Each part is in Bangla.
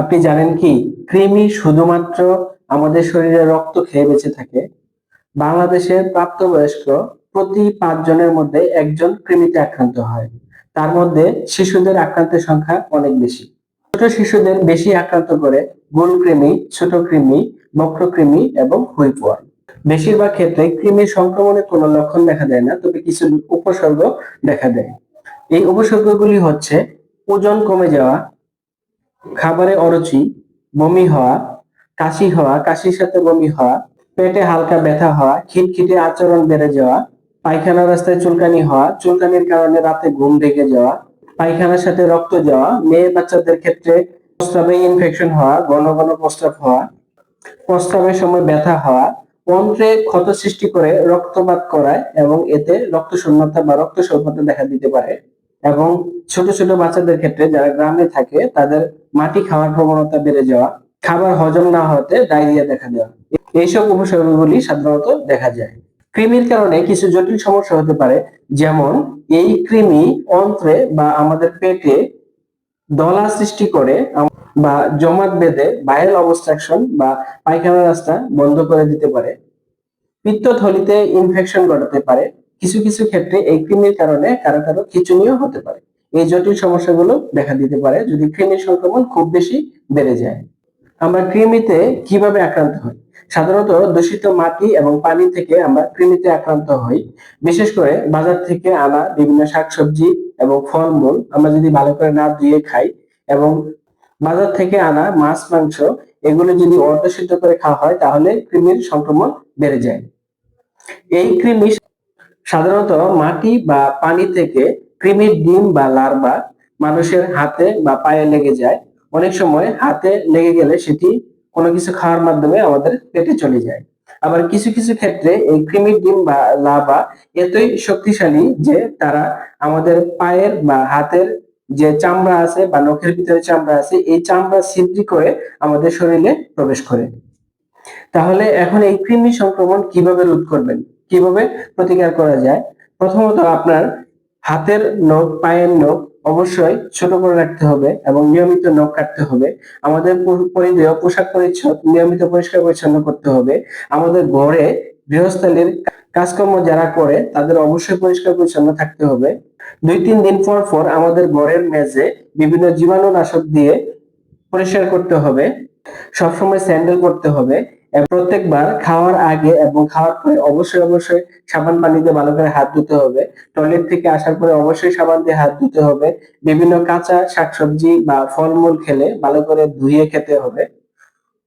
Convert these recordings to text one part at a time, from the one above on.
আপনি জানেন কি, কৃমি শুধুমাত্র আমাদের শরীরে রক্ত খেয়ে বেঁচে থাকে। বাংলাদেশের প্রাপ্তবয়স্ক প্রতি পাঁচ জনের মধ্যে একজন কৃমিতে আক্রান্ত হয়। তার মধ্যে শিশুদের আক্রান্তের সংখ্যা অনেক বেশি। ছোট শিশুদের বেশি আক্রান্ত করে গোল কৃমি, ছোট কৃমি বক্রকৃমি এবং হুইপওয়ার্ম বেশিরভাগ ক্ষেত্রে কৃমির সংক্রমণের কোনো লক্ষণ দেখা দেয় না, তবে কিছু উপসর্গ দেখা দেয়। এই উপসর্গগুলি হচ্ছে, ওজন কমে যাওয়া খাবারে অরুচি, বমি হওয়া, কাশি হওয়া, কাশির সাথে বমি হওয়া, পেটে হালকা ব্যথা হওয়া, খিটখিটে আচরণ বেড়ে যাওয়া, পায়খানা রাস্তায় চুলকানি হওয়া, চুলকানির কারণে রাতে ঘুম ঢেকে যাওয়া, পায়খানার সাথে রক্ত যাওয়া মেয়ে বাচ্চাদের ক্ষেত্রে প্রস্রাবে ইনফেকশন হওয়া, ঘন ঘন প্রস্রাব হওয়া, প্রস্রাবের সময় ব্যথা হওয়া, অন্ত্রে ক্ষত সৃষ্টি করে রক্তপাত করায় এবং এতে রক্ত শূন্যতা বা রক্ত স্বল্পতা দেখা দিতে পারে। এবং ছোট ছোট বাচ্চাদের ক্ষেত্রে যারা গ্রামে থাকে, তাদের মাটি খাওয়ার প্রবণতা বেড়ে যাওয়া, খাবার হজম না হতে ডায়রিয়া দেখা দেওয়া। এইসব উপসর্গগুলি সাধারণত দেখা যায়। কৃমির কারণে কিছু জটিল সমস্যা হতে পারে, যেমন এই কৃমি অন্ত্রে বা আমাদের পেটে দলা সৃষ্টি করে, বা জমাট বেঁধে বাইরেল অবস্ট্রাকশন বা পায়খানা রাস্তা বন্ধ করে দিতে পারে। পিত্তথলিতে ইনফেকশন ঘটাতে পারে। কিছু কিছু ক্ষেত্রে এই কৃমির কারণে কারও কারও খিচুনিও হতে পারে। এই জটিল সমস্যাগুলো দেখা দিতে পারে যদি কৃমির সংক্রমণ খুব বেশি বেড়ে যায়। আমরা কৃমিতে কীভাবে আক্রান্ত হই? সাধারণত দূষিত মাটি এবং পানি থেকে আমরা কৃমিতে আক্রান্ত হই। বিশেষ করে বাজার থেকে আনা বিভিন্ন শাকসবজি এবং ফলমূল আমরা যদি ভালো করে না ধুয়ে খাই এবং বাজার থেকে আনা মাছ, মাংস এগুলো যদি অর্ধসিদ্ধ করে খাওয়া হয় তাহলে কৃমির সংক্রমণ বেড়ে যায়। এই কৃমি সাধারণত মাটি বা পানি থেকে কৃমির ডিম বা লার্ভা মানুষের হাতে বা পায়ে লেগে যায়। অনেক সময় হাতে লেগে গেলে সেটি কোনো কিছু খাওয়ার মাধ্যমে আমাদের পেটে চলে যায়। আবার কিছু কিছু ক্ষেত্রে এই কৃমির ডিম বা লার্ভা এতই শক্তিশালী যে তারা আমাদের পায়ের বা হাতের যে চামড়া আছে বা নখের ভিতরে চামড়া আছে, এই চামড়া ছিদ্রি করে আমাদের শরীরে প্রবেশ করে। তাহলে এখন এই কৃমি সংক্রমণ কীভাবে রোধ করবেন? কীভাবে প্রতিকার করা যায়? প্রথমত আপনার হাতের নখ, পায়ের নখ অবশ্যই ছোট করে রাখতে হবে এবং নিয়মিত নখ কাটতে হবে। আমাদের পরি- পরিধেয় পোশাক পরিচ্ছদ নিয়মিত পরিষ্কার পরিচ্ছন্ন করতে হবে। আমাদের ঘরে গৃহস্থালীর কাজকর্ম যারা করে, তাদের অবশ্যই পরিষ্কার পরিচ্ছন্ন থাকতে হবে। দুই তিন দিন পর পর আমাদের ঘরের মেঝে বিভিন্ন জীবাণুনাশক দিয়ে পরিষ্কার করতে হবে। সবসময় স্যান্ডেল করতে হবে। প্রত্যেকবার খাওয়ার আগে এবং খাওয়ার পরে অবশ্যই অবশ্যই সাবান পানি দিয়ে ভালো করে হাত ধুতে হবে। টয়লেট থেকে আসার পরে অবশ্যই সাবান দিয়ে হাত ধুতে হবে। বিভিন্ন কাঁচা শাকসবজি বা ফলমূল খেলে ভালো করে ধুয়ে খেতে হবে।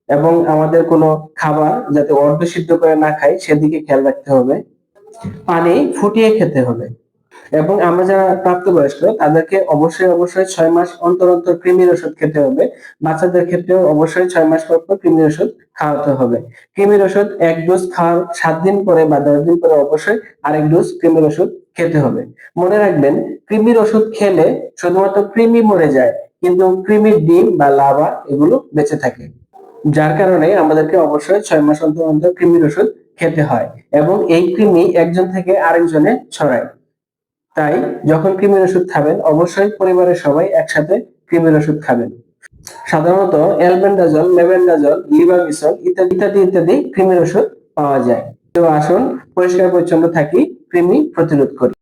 এবং আমাদের কোনো খাবার যাতে অর্ধ সিদ্ধ করে না খাই, সেদিকে খেয়াল রাখতে হবে। পানি ফুটিয়ে খেতে হবে। এবং আমরা যারা প্রাপ্তবয়স্ক, তাদেরকে অবশ্যই অবশ্যই ছয় মাস অন্তর অন্তর কৃমির ওষুধ খেতে হবে। বাচ্চাদের ক্ষেত্রেও অবশ্যই ছয় মাস পর পর কৃমির ওষুধ খাওয়াতে হবে। কৃমির ওষুধ এক ডোজ খাওয়ার সাত দিন পরে বা দশ দিন পরে অবশ্যই আরেক ডোজ কৃমির ওষুধ খেতে হবে। মনে রাখবেন, কৃমির ওষুধ খেলে শুধুমাত্র কৃমি মরে যায়, কিন্তু কৃমির ডিম বা লাভা এগুলো বেঁচে থাকে। যার কারণে আমাদেরকে অবশ্যই ছয় মাস অন্তর অন্তর কৃমির ওষুধ খেতে হয় এবং এই কৃমি একজন থেকে আরেকজনে ছড়ায়। তাই যখন কৃমির ওষুধ খাবেন, অবশ্যই পরিবারের সবাই একসাথে কৃমির ওষুধ খাবেন। সাধারণত অ্যালবেন্ডাজল মেবেন্ডাজল লিভামিসল ইত্যাদি ইত্যাদি ইত্যাদি কৃমির ওষুধ পাওয়া যায়। তো আসুন, পরিষ্কার পরিচ্ছন্ন থাকি কৃমি প্রতিরোধ করি।